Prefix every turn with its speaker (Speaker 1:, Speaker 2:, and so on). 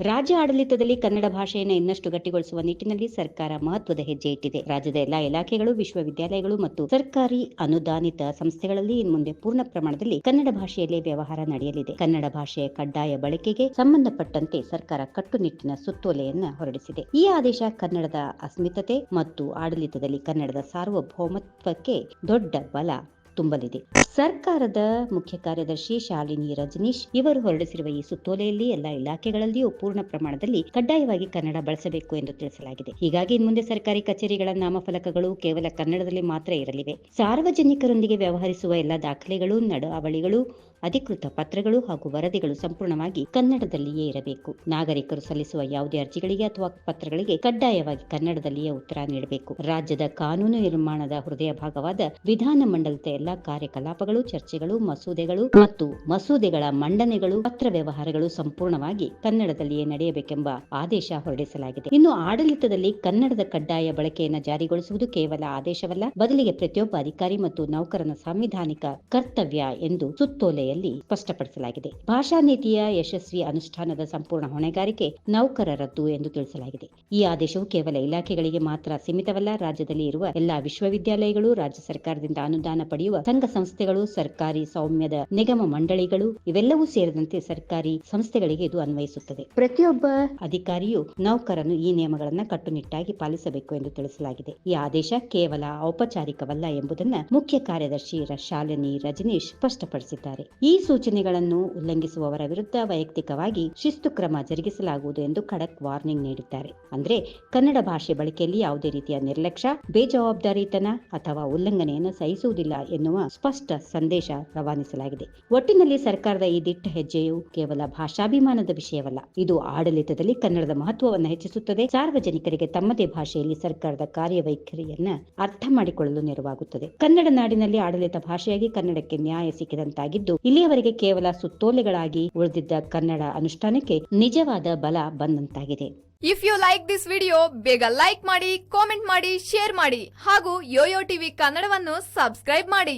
Speaker 1: ರಾಜ್ಯ ಆಡಳಿತದಲ್ಲಿ ಕನ್ನಡ ಭಾಷೆಯನ್ನು ಇನ್ನಷ್ಟು ಗಟ್ಟಿಗೊಳಿಸುವ ನಿಟ್ಟಿನಲ್ಲಿ ಸರ್ಕಾರ ಮಹತ್ವದ ಹೆಜ್ಜೆ ಇಟ್ಟಿದೆ. ರಾಜ್ಯದ ಎಲ್ಲಾ ಇಲಾಖೆಗಳು, ವಿಶ್ವವಿದ್ಯಾಲಯಗಳು ಮತ್ತು ಸರ್ಕಾರಿ ಅನುದಾನಿತ ಸಂಸ್ಥೆಗಳಲ್ಲಿ ಇನ್ನು ಮುಂದೆ ಪೂರ್ಣ ಪ್ರಮಾಣದಲ್ಲಿ ಕನ್ನಡ ಭಾಷೆಯಲ್ಲೇ ವ್ಯವಹಾರ ನಡೆಯಲಿದೆ. ಕನ್ನಡ ಭಾಷೆಯ ಕಡ್ಡಾಯ ಬಳಕೆಗೆ ಸಂಬಂಧಪಟ್ಟಂತೆ ಸರ್ಕಾರ ಕಟ್ಟುನಿಟ್ಟಿನ ಸುತ್ತೋಲೆಯನ್ನ ಹೊರಡಿಸಿದೆ. ಈ ಆದೇಶ ಕನ್ನಡದ ಅಸ್ಮಿತತೆ ಮತ್ತು ಆಡಳಿತದಲ್ಲಿ ಕನ್ನಡದ ಸಾರ್ವಭೌಮತ್ವಕ್ಕೆ ದೊಡ್ಡ ಬಲ ತುಂಬಲಿದೆ. ಸರ್ಕಾರದ ಮುಖ್ಯ ಕಾರ್ಯದರ್ಶಿ ಶಾಲಿನಿ ರಜನೀಶ್ ಇವರು ಹೊರಡಿಸಿರುವ ಈ ಸುತ್ತೋಲೆಯಲ್ಲಿ ಎಲ್ಲ ಇಲಾಖೆಗಳಲ್ಲಿಯೂ ಪೂರ್ಣ ಪ್ರಮಾಣದಲ್ಲಿ ಕಡ್ಡಾಯವಾಗಿ ಕನ್ನಡ ಬಳಸಬೇಕು ಎಂದು ತಿಳಿಸಲಾಗಿದೆ. ಹೀಗಾಗಿ ಇನ್ಮುಂದೆ ಸರ್ಕಾರಿ ಕಚೇರಿಗಳ ನಾಮಫಲಕಗಳು ಕೇವಲ ಕನ್ನಡದಲ್ಲಿ ಮಾತ್ರ ಇರಲಿವೆ. ಸಾರ್ವಜನಿಕರೊಂದಿಗೆ ವ್ಯವಹರಿಸುವ ಎಲ್ಲ ದಾಖಲೆಗಳು, ನಡಾವಳಿಗಳು, ಅಧಿಕೃತ ಪತ್ರಗಳು ಹಾಗೂ ವರದಿಗಳು ಸಂಪೂರ್ಣವಾಗಿ ಕನ್ನಡದಲ್ಲಿಯೇ ಇರಬೇಕು. ನಾಗರಿಕರು ಸಲ್ಲಿಸುವ ಯಾವುದೇ ಅರ್ಜಿಗಳಿಗೆ ಅಥವಾ ಪತ್ರಗಳಿಗೆ ಕಡ್ಡಾಯವಾಗಿ ಕನ್ನಡದಲ್ಲಿಯೇ ಉತ್ತರ ನೀಡಬೇಕು. ರಾಜ್ಯದ ಕಾನೂನು ನಿರ್ಮಾಣದ ಹೃದಯ ಭಾಗವಾದ ವಿಧಾನಮಂಡಲದ ಎಲ್ಲಾ ಎಲ್ಲಾ ಕಾರ್ಯಕಲಾಪಗಳು ಚರ್ಚೆಗಳು ಮಸೂದೆಗಳು ಮತ್ತು ಮಸೂದೆಗಳ ಮಂಡನೆಗಳು ಪತ್ರ ವ್ಯವಹಾರಗಳು ಸಂಪೂರ್ಣವಾಗಿ ಕನ್ನಡದಲ್ಲಿಯೇ ನಡೆಯಬೇಕೆಂಬ ಆದೇಶ ಹೊರಡಿಸಲಾಗಿದೆ. ಇನ್ನು ಆಡಳಿತದಲ್ಲಿ ಕನ್ನಡದ ಕಡ್ಡಾಯ ಬಳಕೆಯನ್ನು ಜಾರಿಗೊಳಿಸುವುದು ಕೇವಲ ಆದೇಶವಲ್ಲ ಬದಲಿಗೆ ಪ್ರತಿಯೊಬ್ಬ ಅಧಿಕಾರಿ ಮತ್ತು ನೌಕರನ ಸಾಂವಿಧಾನಿಕ ಕರ್ತವ್ಯ ಎಂದು ಸುತ್ತೋಲೆಯಲ್ಲಿ ಸ್ಪಷ್ಟಪಡಿಸಲಾಗಿದೆ. ಭಾಷಾ ನೀತಿಯ ಯಶಸ್ವಿ ಅನುಷ್ಠಾನದ ಸಂಪೂರ್ಣ ಹೊಣೆಗಾರಿಕೆ ನೌಕರರದ್ದು ಎಂದು ತಿಳಿಸಲಾಗಿದೆ. ಈ ಆದೇಶವು ಕೇವಲ ಇಲಾಖೆಗಳಿಗೆ ಮಾತ್ರ ಸೀಮಿತವಲ್ಲ ರಾಜ್ಯದಲ್ಲಿ ಇರುವ ಎಲ್ಲಾ ವಿಶ್ವವಿದ್ಯಾಲಯಗಳು ರಾಜ್ಯ ಸರ್ಕಾರದಿಂದ ಅನುದಾನ ಪಡೆಯುವ ಸಂಘ ಸಂಸ್ಥೆಗಳು ಸರ್ಕಾರಿ ಸೌಮ್ಯದ ನಿಗಮ ಮಂಡಳಿಗಳು, ಇವೆಲ್ಲವೂ ಸೇರಿದಂತೆ ಸರ್ಕಾರಿ ಸಂಸ್ಥೆಗಳಿಗೆ ಇದು ಅನ್ವಯಿಸುತ್ತದೆ. ಪ್ರತಿಯೊಬ್ಬ ಅಧಿಕಾರಿಯು ನೌಕರನು ಈ ನಿಯಮಗಳನ್ನು ಕಟ್ಟುನಿಟ್ಟಾಗಿ ಪಾಲಿಸಬೇಕು ಎಂದು ತಿಳಿಸಲಾಗಿದೆ. ಈ ಆದೇಶ ಕೇವಲ ಔಪಚಾರಿಕವಲ್ಲ ಎಂಬುದನ್ನು ಮುಖ್ಯ ಕಾರ್ಯದರ್ಶಿ ಶಾಲಿನಿ ರಜನೀಶ್ ಸ್ಪಷ್ಟಪಡಿಸಿದ್ದಾರೆ. ಈ ಸೂಚನೆಗಳನ್ನು ಉಲ್ಲಂಘಿಸುವವರ ವಿರುದ್ಧ ವೈಯಕ್ತಿಕವಾಗಿ ಶಿಸ್ತು ಕ್ರಮ ಜರುಗಿಸಲಾಗುವುದು ಎಂದು ಖಡಕ್ ವಾರ್ನಿಂಗ್ ನೀಡಿದ್ದಾರೆ. ಅಂದ್ರೆ ಕನ್ನಡ ಭಾಷೆ ಬಳಕೆಯಲ್ಲಿ ಯಾವುದೇ ರೀತಿಯ ನಿರ್ಲಕ್ಷ್ಯ, ಬೇಜವಾಬ್ದಾರಿತನ ಅಥವಾ ಉಲ್ಲಂಘನೆಯನ್ನು ಸಹಿಸುವುದಿಲ್ಲ ಎನ್ನುವ ಸ್ಪಷ್ಟ ಸಂದೇಶ ರವಾನಿಸಲಾಗಿದೆ. ಒಟ್ಟಿನಲ್ಲಿ ಸರ್ಕಾರದ ಈ ದಿಟ್ಟ ಹೆಜ್ಜೆಯು ಕೇವಲ ಭಾಷಾಭಿಮಾನದ ವಿಷಯವಲ್ಲ, ಇದು ಆಡಳಿತದಲ್ಲಿ ಕನ್ನಡದ ಮಹತ್ವವನ್ನು ಹೆಚ್ಚಿಸುತ್ತದೆ. ಸಾರ್ವಜನಿಕರಿಗೆ ತಮ್ಮದೇ ಭಾಷೆಯಲ್ಲಿ ಸರ್ಕಾರದ ಕಾರ್ಯವೈಖರಿಯನ್ನ ಅರ್ಥ ಮಾಡಿಕೊಳ್ಳಲು ನೆರವಾಗುತ್ತದೆ. ಕನ್ನಡ ನಾಡಿನಲ್ಲಿ ಆಡಳಿತ ಭಾಷೆಯಾಗಿ ಕನ್ನಡಕ್ಕೆ ನ್ಯಾಯ ಸಿಕ್ಕಿದಂತಾಗಿದ್ದು, ಇಲ್ಲಿಯವರೆಗೆ ಕೇವಲ ಸುತ್ತೋಲೆಗಳಾಗಿ ಉಳಿದಿದ್ದ ಕನ್ನಡ ಅನುಷ್ಠಾನಕ್ಕೆ ನಿಜವಾದ ಬಲ ಬಂದಂತಾಗಿದೆ.
Speaker 2: If you like this video ಬೇಗ ಲೈಕ್ ಮಾಡಿ ಕಾಮೆಂಟ್ ಮಾಡಿ ಶೇರ್ ಮಾಡಿ ಹಾಗೂ ಯೋಯೋ ಟಿವಿ ಕನ್ನಡವನ್ನು ಸಬ್ಸ್ಕ್ರೈಬ್ ಮಾಡಿ.